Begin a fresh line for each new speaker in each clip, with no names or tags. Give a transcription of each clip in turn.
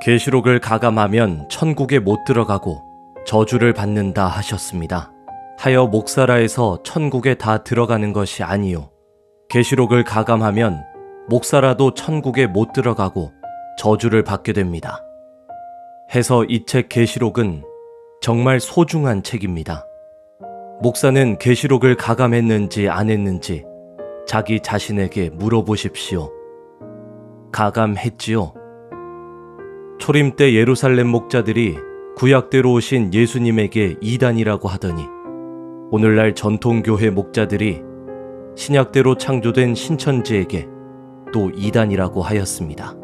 계시록을 가감하면 천국에 못 들어가고 저주를 받는다 하셨습니다. 하여 목사라에서 천국에 다 들어가는 것이 아니요 계시록을 가감하면 목사라도 천국에 못 들어가고 저주를 받게 됩니다. 해서 이 책 계시록은 정말 소중한 책입니다. 목사는 계시록을 가감했는지 안 했는지 자기 자신에게 물어보십시오. 가감했지요. 초림 때 예루살렘 목자들이 구약대로 오신 예수님에게 이단이라고 하더니 오늘날 전통교회 목자들이 신약대로 창조된 신천지에게 또 이단이라고 하였습니다.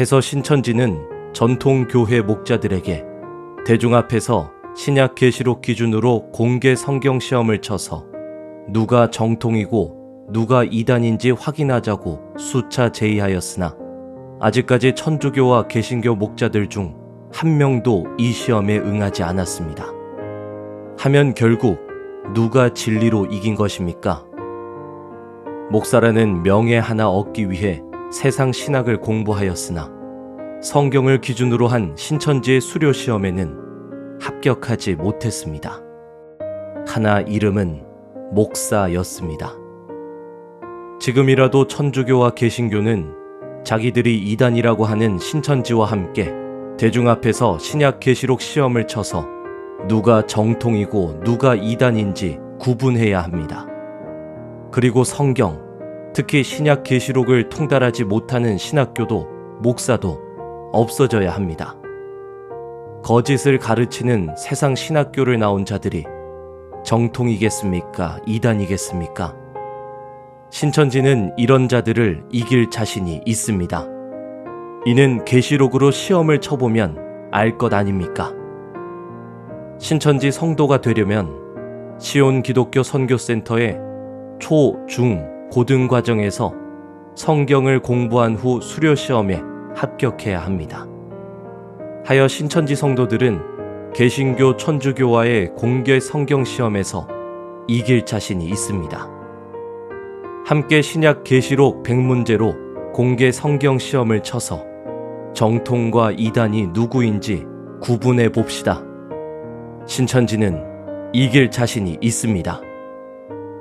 해서 신천지는 전통교회 목자들에게 대중 앞에서 신약 계시록 기준으로 공개 성경 시험을 쳐서 누가 정통이고 누가 이단인지 확인하자고 수차 제의하였으나 아직까지 천주교와 개신교 목자들 중 한 명도 이 시험에 응하지 않았습니다. 하면 결국 누가 진리로 이긴 것입니까? 목사라는 명예 하나 얻기 위해 세상 신학을 공부하였으나 성경을 기준으로 한 신천지의 수료 시험에는 합격하지 못했습니다. 하나 이름은 목사였습니다. 지금이라도 천주교와 개신교는 자기들이 이단이라고 하는 신천지와 함께 대중 앞에서 신약 계시록 시험을 쳐서 누가 정통이고 누가 이단인지 구분해야 합니다. 그리고 성경, 특히 신약 계시록을 통달하지 못하는 신학교도 목사도 없어져야 합니다. 거짓을 가르치는 세상 신학교를 나온 자들이 정통이겠습니까? 이단이겠습니까? 신천지는 이런 자들을 이길 자신이 있습니다. 이는 계시록으로 시험을 쳐보면 알 것 아닙니까? 신천지 성도가 되려면 시온 기독교 선교센터의 초, 중, 고등 과정에서 성경을 공부한 후 수료 시험에 합격해야 합니다. 하여 신천지 성도들은 개신교 천주교와의 공개 성경 시험에서 이길 자신이 있습니다. 함께 신약 계시록 100문제로 공개 성경 시험을 쳐서 정통과 이단이 누구인지 구분해 봅시다. 신천지는 이길 자신이 있습니다.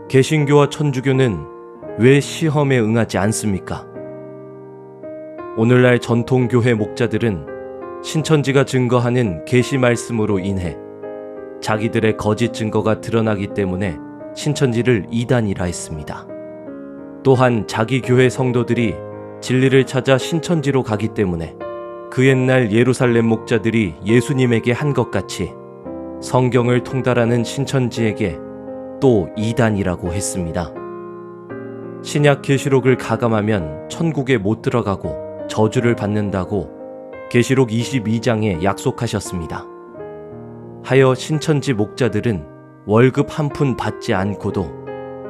개신교와 천주교는 왜 시험에 응하지 않습니까? 오늘날 전통교회 목자들은 신천지가 증거하는 계시 말씀으로 인해 자기들의 거짓 증거가 드러나기 때문에 신천지를 이단이라 했습니다. 또한 자기 교회 성도들이 진리를 찾아 신천지로 가기 때문에 그 옛날 예루살렘 목자들이 예수님에게 한 것 같이 성경을 통달하는 신천지에게 또 이단이라고 했습니다. 신약 계시록을 가감하면 천국에 못 들어가고 저주를 받는다고 계시록 22장에 약속하셨습니다. 하여 신천지 목자들은 월급 한 푼 받지 않고도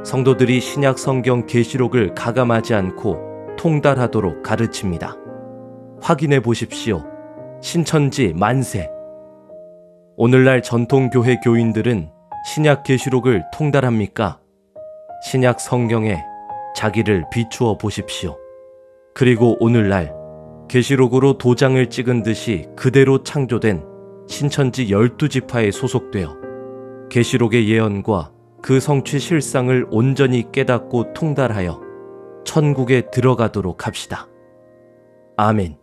성도들이 신약 성경 계시록을 가감하지 않고 통달하도록 가르칩니다. 확인해 보십시오. 신천지 만세. 오늘날 전통교회 교인들은 신약 계시록을 통달합니까? 신약 성경에 자기를 비추어 보십시오. 그리고 오늘날 계시록으로 도장을 찍은 듯이 그대로 창조된 신천지 12지파에 소속되어 계시록의 예언과 그 성취 실상을 온전히 깨닫고 통달하여 천국에 들어가도록 합시다. 아멘.